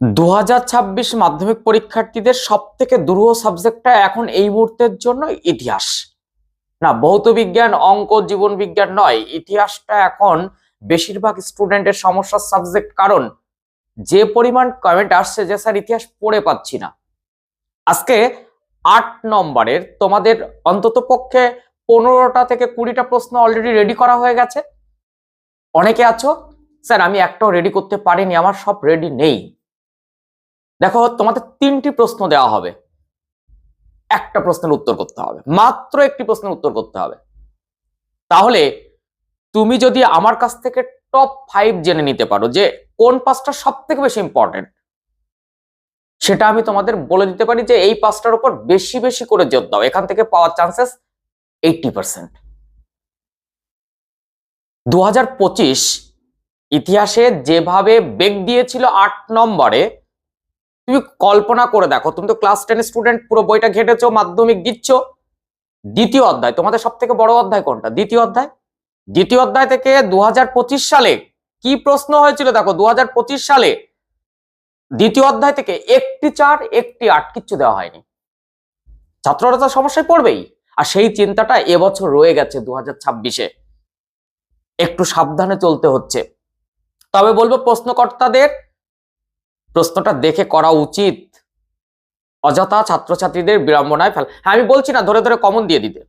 দু হাজার ছাব্বিশ মাধ্যমিক পরীক্ষার্থীদের সব থেকে দুরূহ সাবজেক্টটা এখন এই মুহূর্তের জন্য ইতিহাস। না ভৌত বিজ্ঞান অঙ্ক জীবন বিজ্ঞান নয়, ইতিহাসটা এখন বেশিরভাগ স্টুডেন্টের সমস্যার সাবজেক্ট, কারণ যে পরিমাণ কমেন্ট আসছে যে স্যার ইতিহাস পড়ে পাচ্ছি না। আজকে আট নম্বরের তোমাদের অন্তত পক্ষে পনেরোটা থেকে কুড়িটা প্রশ্ন অলরেডি রেডি করা হয়ে গেছে। অনেকে আছো, স্যার আমি একটাও রেডি করতে পারিনি, আমার সব রেডি নেই। দেখো, তোমাদের তিনটি প্রশ্ন দেওয়া হবে। একটা প্রশ্নের উত্তর করতে হবে। মাত্র একটি প্রশ্নের উত্তর করতে হবে। তাহলে তুমি যদি আমার কাছ থেকে টপ ফাইভ জেনে নিতে পারো যে কোন পাঁচটা সব থেকে বেশি ইম্পর্টেন্ট সেটা আমি তোমাদের বলে দিতে পারি যে এই পাঁচটার উপর বেশি বেশি করে জোর দাও। এখান থেকে পাওয়ার চান্সেস এইটটি পার্সেন্ট দু হাজার পঁচিশ ইতিহাসে যেভাবে বেগ দিয়েছিল আট নম্বরে তুমি কল্পনা করে দেখো, তুমি তো ক্লাস টেন স্টুডেন্ট পুরো বইটা ঘেটেছো, মাধ্যমিক দিচ্ছ। দ্বিতীয় অধ্যায়, তোমাদের সব থেকে বড় অধ্যায় কোনটা? দ্বিতীয় অধ্যায়? দ্বিতীয় অধ্যায় থেকে দু হাজার পঁচিশ সালে কি প্রশ্ন হয়েছিল দেখো, দুহাজার পঁচিশ সালে দ্বিতীয় অধ্যায় থেকে একটি চার, একটি আট কিচ্ছু দেওয়া হয়নি। ছাত্ররা তো সমস্যায় পড়বেই, আর সেই চিন্তাটা এবছর রয়ে গেছে দু হাজার ছাব্বিশে। একটু সাবধানে চলতে হচ্ছে। তবে বলব প্রশ্নকর্তাদের প্রশ্নটা দেখে করা উচিত। অযথা ছাত্রছাত্রীদের বিড়ম্বনায় ফেল। হ্যাঁ আমি বলছি না, ধরে ধরে কমন দিয়ে দিতে।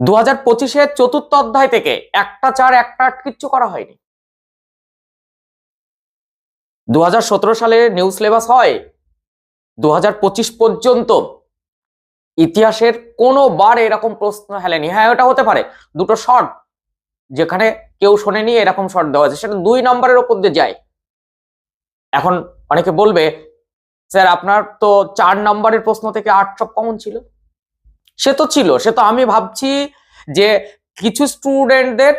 দু হাজার পঁচিশের চতুর্থ অধ্যায় থেকে একটা চার, একটা কিচ্ছু করা হয়নি। দু হাজার সতেরো সালে নিউ সিলেবাস হয়। দু হাজার পঁচিশ পর্যন্ত ইতিহাসের কোনো বার এরকম প্রশ্ন হেলেনি। হ্যাঁ ওটা হতে পারে। দুটো শর্ট যেখানে কেউ শোনেনি এরকম শর্ট দেওয়া আছে। সেটা দুই নম্বরের ওপর দিয়ে যায়। এখন অনেকে বলবে, স্যার, আপনার তো চার নম্বরের প্রশ্ন থেকে আট সব কমন ছিল। সে তো ছিল, সে তো আমি ভাবছি যে কিছু স্টুডেন্টদের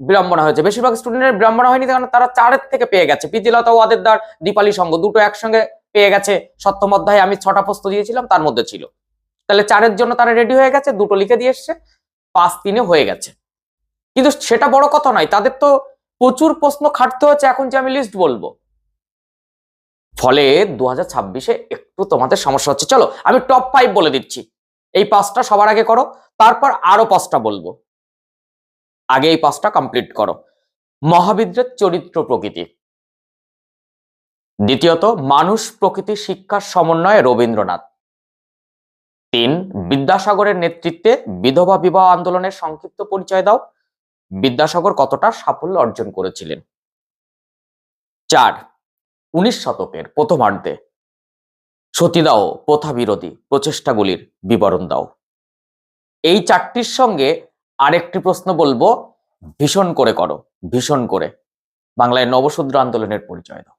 বিড়ম্বনা হয়েছে। বেশিরভাগ স্টুডেন্টের বিড়ম্বনা হয়নি, কারণ তারা চারের থেকে পেয়ে গেছে। পিতিলতা ও আদেরদার দীপালি সঙ্গ দুটো একসঙ্গে পেয়ে গেছে। সপ্তম অধ্যায়ে আমি ছটা প্রশ্ন দিয়েছিলাম, তার মধ্যে ছিল। তাহলে চারের জন্য তারা রেডি হয়ে গেছে, দুটো লিখে দিয়ে এসছে, পাঁচ তিনে হয়ে গেছে। কিন্তু সেটা বড় কথা নয়, তাদের তো প্রচুর প্রশ্ন খাটতে হচ্ছে, এখন যে আমি লিস্ট বলব। ফলে দু হাজার একটু তোমাদের সমস্যা হচ্ছে। চলো, আমি টপ ফাইভ বলে দিচ্ছি। এই পাঁচটা সবার আগে করো, তারপর আরও পাঁচটা বলব। আগে এই পাঁচটা কমপ্লিট করো। মহাবিদ্রের চরিত্র প্রকৃতি। দ্বিতীয়ত, মানুষ প্রকৃতি শিক্ষার সমন্বয়ে রবীন্দ্রনাথ। তিন, বিদ্যাসাগরের নেতৃত্বে বিধবা বিবাহ আন্দোলনের সংক্ষিপ্ত পরিচয় দাও। বিদ্যাসাগর কতটা সাফল্য অর্জন করেছিলেন? চার উনিশ শতকের প্রথমার্ধে। সতীদাও প্রথা বিরোধী প্রচেষ্টাগুলির বিবরণ দাও। এই চারটির সঙ্গে আরেকটি প্রশ্ন বলব, ভীষণ করে করো, ভীষণ করে। বাংলায় নবশূদ্র আন্দোলনের পরিচয় দাও।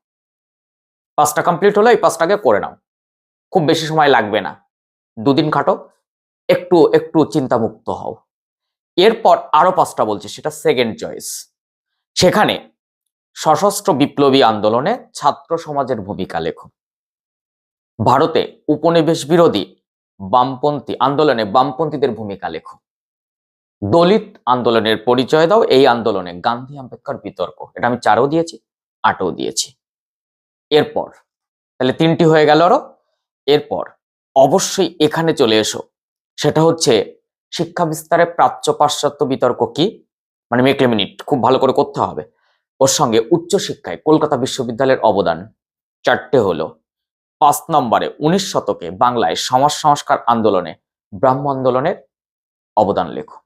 পাঁচটা কমপ্লিট হলো, এই পাঁচটাকে করে নাও। খুব বেশি সময় লাগবে না। দুদিন খাটো, একটু একটু চিন্তামুক্ত হও। এরপর আরও পাঁচটা বলছি, সেটা সেকেন্ড চয়েস সেখানে সশস্ত্র বিপ্লবী আন্দোলনে ছাত্র সমাজের ভূমিকা লেখো ভারতে উপনিবেশ বিরোধী বামপন্থী আন্দোলনে বামপন্থীদের ভূমিকা লেখো দলিত আন্দোলনের পরিচয় দাও, এই আন্দোলনে গান্ধী আম্বেদকর বিতর্ক। এটা আমি চারও দিয়েছি, আটও দিয়েছি। এরপর, তাহলে তিনটি হয়ে গেল আরও। এরপর, অবশ্যই এখানে চলে এসো। সেটা হচ্ছে, শিক্ষা বিস্তারে প্রাচ্য পাশ্চাত্য বিতর্ক কি? মানে মেকলে মিনিট খুব ভালো করে করতে হবে। ওর সঙ্গে উচ্চশিক্ষায় কলকাতা বিশ্ববিদ্যালয়ের অবদান চারটে হলো। পাঁচ নম্বরে উনিশ শতকে বাংলায় সমাজ সংস্কার আন্দোলনে ব্রাহ্ম আন্দোলনের অবদান লেখো।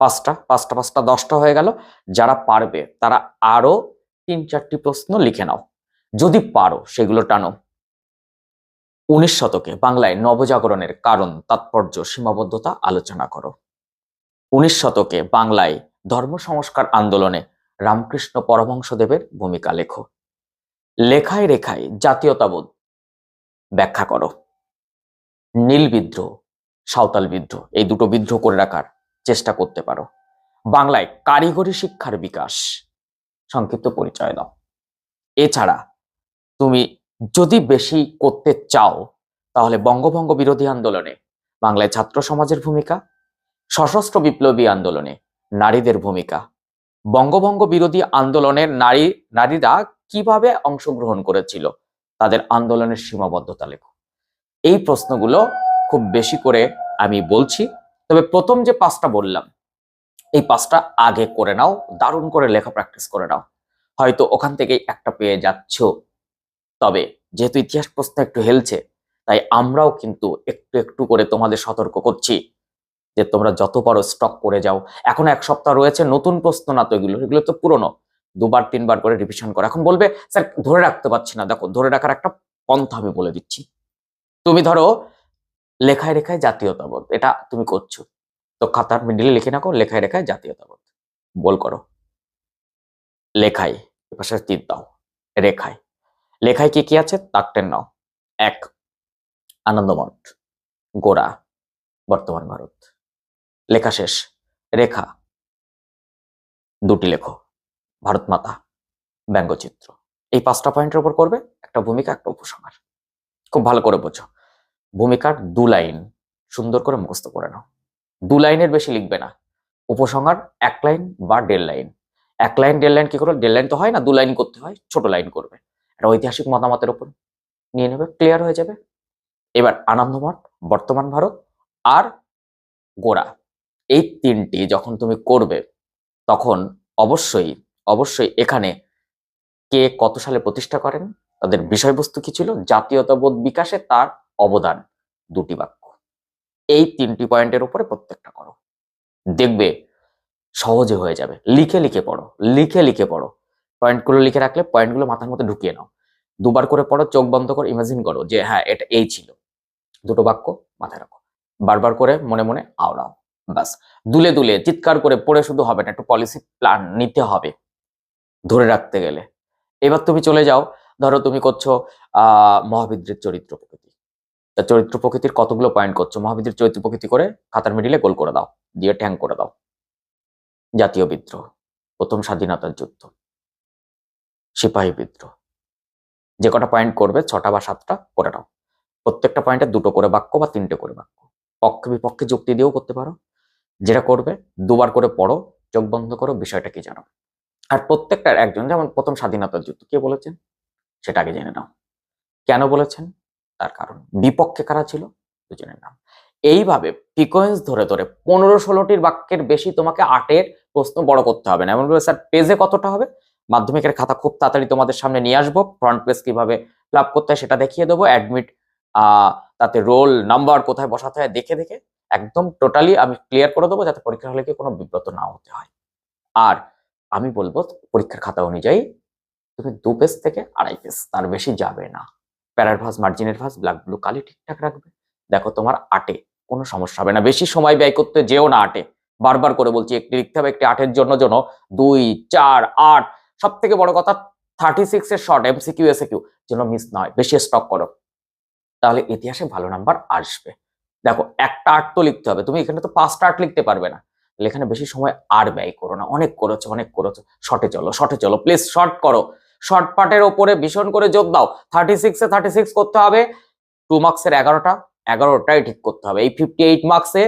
পাঁচটা পাঁচটা পাঁচটা, দশটা হয়ে গেল। যারা পারবে তারা আরও তিন চারটি প্রশ্ন লিখে নাও। যদি পারো সেগুলো টানো। উনিশ শতকে বাংলায় নবজাগরণের কারণ, তাৎপর্য, সীমাবদ্ধতা আলোচনা করো। উনিশ শতকে বাংলায় ধর্ম সংস্কার আন্দোলনে রামকৃষ্ণ পরমহংসদেবের ভূমিকা লেখো। লেখায় রেখায় জাতীয়তাবোধ। ব্যাখ্যা করো। নীল বিদ্রোহ, সাঁওতাল বিদ্রোহ, এই দুটো বিদ্রোহ করে রাখার চেষ্টা করতে পারো। বাংলায় কারিগরি শিক্ষার বিকাশ। সংক্ষিপ্ত পরিচয় দাও। এছাড়া তুমি যদি বেশি করতে চাও, তাহলে বঙ্গভঙ্গ বিরোধী আন্দোলনে, বাংলায় ছাত্র সমাজের ভূমিকা, সশস্ত্র বিপ্লবী আন্দোলনে নারীদের ভূমিকা বঙ্গভঙ্গ বিরোধী আন্দোলনের নারী, নারীরা কীভাবে অংশগ্রহণ করেছিল? তাদের আন্দোলনের সীমাবদ্ধতা লেখো। এই প্রশ্নগুলো খুব বেশি করে আমি বলছি, তবে প্রথম যে পাঁচটা বললাম, এই পাঁচটা আগে করে নাও, দারুণ করে লেখা প্র্যাকটিস করে নাও। হয়তো ওখান থেকেই একটা পেয়ে যাচ্ছ। তবে যেহেতু ইতিহাস প্রশ্ন একটু হেলছে, তাই আমরাও কিন্তু একটু একটু করে তোমাদের সতর্ক করছি। যে তোমরা যত পারো স্টক করে যাও। এখন এক সপ্তাহ রয়েছে, নতুন প্রশ্ন না তো এগুলো এগুলো তো পুরনো। দুবার, তিনবার করে রিভিশন করো। এখন বলবে, স্যার, ধরে রাখতে পারছি না। দেখো, ধরে রাখার একটা পন্থা আমি বলে দিচ্ছি। তুমি ধরো, লেখায় রেখায় জাতীয়তাবোধ। এটা তুমি করছ। তো খাতার মিডিলে লিখে রাখো লেখায় রেখায় জাতীয়তাবোধ। বল করো। লেখায়, এপাশে তীর দাও। রেখায়। লেখায় কি কি আছে? তাকটেন নাও। এক, আনন্দমঠ। গোড়া, বর্তমান ভারত। লেখা শেষ। রেখা। দুটি লেখো। ভারত মাতা। ব্যঙ্গচিত্র। এই পাঁচটা পয়েন্টের উপর করবে একটা ভূমিকা, একটা উপসংহার। খুব ভালো করে বোঝো। ভূমিকার দু লাইন সুন্দর করে মুখস্থ করে নাও। দু লাইনের বেশি লিখবে না। উপসংহার এক লাইন বা দেড় লাইন। এক লাইন, দেড় লাইন কি করো দেড় লাইন তো হয় না, দু লাইন করতে হয়, ছোট লাইন করবে। একটা ঐতিহাসিক মতামতের উপর নিয়ে নেবে, ক্লিয়ার হয়ে যাবে। এবার আনন্দমঠ, বর্তমান ভারত আর গোড়া। এই তিনটি যখন তুমি করবে, তখন অবশ্যই অবশ্যই এখানে কে কত সালে প্রতিষ্ঠা করেন, তাদের বিষয়বস্তু কি ছিল, জাতীয়তাবোধ বিকাশে তার অবদান, দুটি বাক্য। এই তিনটি পয়েন্টের উপরে প্রত্যেকটা করো। দেখবে, সহজে হয়ে যাবে। লিখে লিখে পড়ো, লিখে লিখে পড়ো। পয়েন্টগুলো লিখে রাখলে, পয়েন্টগুলো মাথার মধ্যে ঢুকিয়ে নাও। দুবার করে পড়ো, চোখ বন্ধ করো ইমাজিন করো যে হ্যাঁ এটা এই ছিল। দুটো বাক্য মাথায় রাখো। বারবার করে মনে মনে আওড়াও। বাস দুলে দুলে চিৎকার করে পড়ে শুধু হবে না, একটু পলিসি প্ল্যান নিতে হবে, ধরে রাখতে গেলে। এবার তুমি চলে যাও, ধরো তুমি করছ আহ মহাবিদ্রের চরিত্র প্রকৃতি। চরিত্র প্রকৃতির কতগুলো পয়েন্ট করছ? মহাবিদ্রের চরিত্র প্রকৃতি করে খাতার মিডিলে গোল করে দাও, দিয়ে ট্যাং করে দাও। জাতীয় বিদ্রোহ, প্রথম স্বাধীনতার যুদ্ধ, সিপাহী বিদ্রোহ। যে কটা পয়েন্ট করবে, ছটা বা সাতটা করে নাও। প্রত্যেকটা পয়েন্টে দুটো করে বাক্য বা তিনটে করে বাক্য। পক্ষে বিপক্ষে যুক্তি দিয়েও করতে পারো যেটা করবে, দুবার করে পড়ো, চোখ বন্ধ করো, বিষয়টা কি জানো? আর প্রত্যেকটার একজন, যেমন প্রথম স্বাধীনতার যুদ্ধ, কে বলেছেন? সেটা আগে জেনে নাও। কেন বলেছেন? তার কারণ। বিপক্ষে কারা ছিল? দুজনের নাম। এইভাবে সিকোয়েন্স ধরে ধরে পনেরো ষোলোটির বাক্যের বেশি তোমাকে আটের প্রশ্ন বড় করতে হবে না। এমন বলে স্যার, পেজে কতটা হবে? মাধ্যমিকের খাতা খুব তাড়াতাড়ি তোমাদের সামনে নিয়ে আসব। ফ্রন্ট পেজ কীভাবে আপ করতে হয় সেটা দেখিয়ে দেবো। অ্যাডমিট তাতে রোল নাম্বার কোথায় বসাতে হয়, দেখে দেখে। একদম টোটালি আমি ক্লিয়ার করে দেবো যাতে পরীক্ষার হলে কি কোনো বিব্রত না হতে হয়। আর আমি বলব পরীক্ষার খাতা অনুযায়ী তুমি দু পেজ থেকে আড়াই পেজ তার বেশি যাবে না। প্যারার ভাস মার্জিনের ভাস ব্ল্যাক ব্লু কালি ঠিকঠাক রাখবে। দেখো তোমার আটে, কোনো সমস্যা হবে না। বেশি সময় ব্যয় করতে যেও না আটে। বারবার করে বলছি, একটি লিখতে হবে একটি আটের জন্য জন্য দুই, চার, আট সব থেকে বড় কথা থার্টি সিক্স এর শর্ট এমসিকিউ এসিকিউ যেন মিস না হয়। বেশি স্টক করো। তাহলে ইতিহাসে ভালো নাম্বার আসবে। দেখো, একটা আর্ট তো লিখতে হবে। তুমি এখানে তো পাঁচটা আর্ট লিখতে পারবে না। এখানে বেশি সময় আর ব্যয় করো না। অনেক করেছ অনেক করেছ। শর্টে চলো শর্টে চলো। প্লিজ শর্ট করো। শর্ট পার্টের ওপরে ভীষণ করে যোগ দাও। থার্টি সিক্সে থার্টি সিক্স করতে হবে। টু মার্কসের এগারোটা। এগারোটাই ঠিক করতে হবে। এই ফিফটি এইট মার্কসে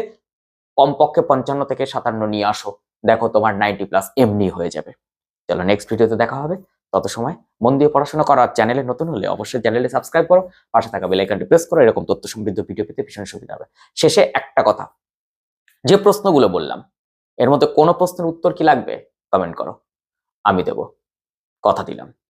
কমপক্ষে পঞ্চান্ন থেকে সাতান্ন নিয়ে আসো। দেখো তোমার নাইনটি প্লাস এমনি হয়ে যাবে। চলো নেক্সট ভিডিওতে দেখা হবে। তত সময় মন দিয়ে পড়াশোনা করার চ্যানেলে নতুন হলে অবশ্যই চ্যানেলে সাবস্ক্রাইব করো, পাশে থাকা বেল আইকনটি প্রেস করো, এরকম তথ্য সমৃদ্ধ ভিডিও পেতে ভীষণ সুবিধা হবে। শেষে একটা কথা, যে প্রশ্নগুলো বললাম, এর মধ্যে কোনো প্রশ্নের উত্তর কি লাগবে? কমেন্ট করো, আমি দেব। কথা দিলাম।